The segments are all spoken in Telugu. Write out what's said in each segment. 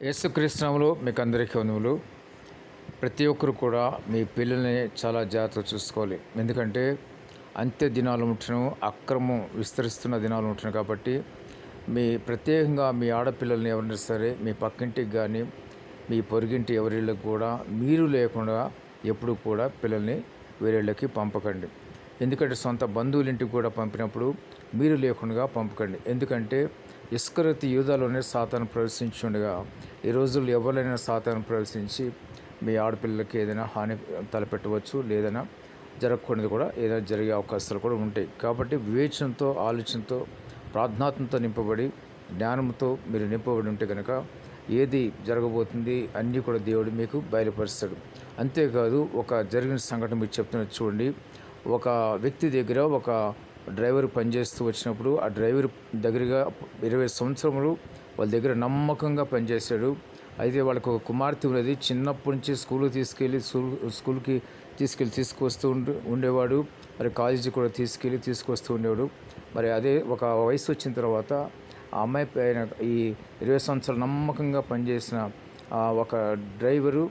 యేసుకృష్ణములు మీకు అందరికీ వందములు ప్రతి ఒక్కరు కూడా మీ పిల్లల్ని చాలా జాగ్రత్తగా చూసుకోవాలి. ఎందుకంటే అంత్య దినాలు ఉంటున్నాం అక్రమం విస్తరిస్తున్న దినాలు ఉంటున్నాయి కాబట్టి మీ ప్రత్యేకంగా మీ ఆడపిల్లల్ని ఎవరైనా సరే మీ పక్కింటికి కానీ మీ పొరుగింటి ఎవరిళ్ళకి కూడా మీరు లేకుండా ఎప్పుడు కూడా పిల్లల్ని వేరేళ్ళకి పంపకండి. ఎందుకంటే సొంత బంధువులింటికి కూడా పంపినప్పుడు మీరు లేకుండా పంపకండి. ఎందుకంటే ఇస్కరతి యూదాలోనే సాతాను ప్రవేశించి ఉండగా ఈ రోజుల్లో ఎవరైనా సాతాను ప్రవేశించి మీ ఆడపిల్లలకి ఏదైనా హాని తలపెట్టవచ్చు లేదైనా జరగకూడదు కూడా ఏదైనా జరిగే అవకాశాలు కూడా ఉంటాయి. కాబట్టి వివేచనతో ఆలోచనతో ప్రార్థనాత్మతో నింపబడి జ్ఞానంతో మీరు నింపబడి ఉంటే కనుక ఏది జరగబోతుంది అన్నీ కూడా దేవుడు మీకు బయలుపరుస్తాడు. అంతేకాదు ఒక జరిగిన సంఘటన మీరు చెప్తున్నది చూడండి. ఒక వ్యక్తి దగ్గర ఒక డ్రైవర్ పనిచేస్తూ వచ్చినప్పుడు ఆ డ్రైవర్ దగ్గరగా ఇరవై సంవత్సరములు వాళ్ళ దగ్గర నమ్మకంగా పనిచేశాడు. అయితే వాళ్ళకు ఒక కుమార్తె ఉన్నది. చిన్నప్పటి నుంచి స్కూల్కి తీసుకెళ్ళి స్కూల్ స్కూల్కి తీసుకెళ్ళి తీసుకొస్తూ ఉండే ఉండేవాడు. మరి కాలేజీకి కూడా తీసుకెళ్ళి తీసుకొస్తూ ఉండేవాడు. మరి అదే ఒక వయసు వచ్చిన తర్వాత ఆ అమ్మాయి పైన ఈ ఇరవై సంవత్సరాలు నమ్మకంగా పనిచేసిన ఒక డ్రైవరు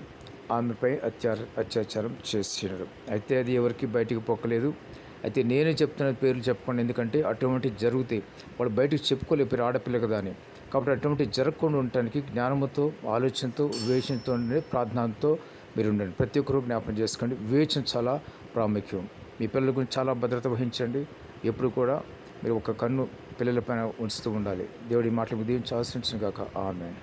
ఆమెపై అత్యాచ అత్యాచారం చేసినారు అయితే అది ఎవరికి బయటికి పొక్కలేదు అయితే నేనే చెప్తున్న పేర్లు చెప్పకుండా ఎందుకంటే అటువంటి జరుగుతాయి. వాళ్ళు బయటకు చెప్పుకోలేరు ఆడపిల్ల కదా అని. కాబట్టి అటువంటి జరగకుండా ఉండటానికి జ్ఞానంతో ఆలోచనతో వివేచనతో ఉండే ప్రార్థనతో మీరు ఉండండి. ప్రతి ఒక్కరూ జ్ఞాపకం చేసుకోండి. వివేచన చాలా ప్రాముఖ్యం. మీ పిల్లల గురించి చాలా భద్రత వహించండి. ఎప్పుడు కూడా మీరు ఒక కన్ను పిల్లల పైన ఉంచుతూ ఉండాలి. దేవుడి మాటలు దీవించి ఆశించిన కాక ఆమె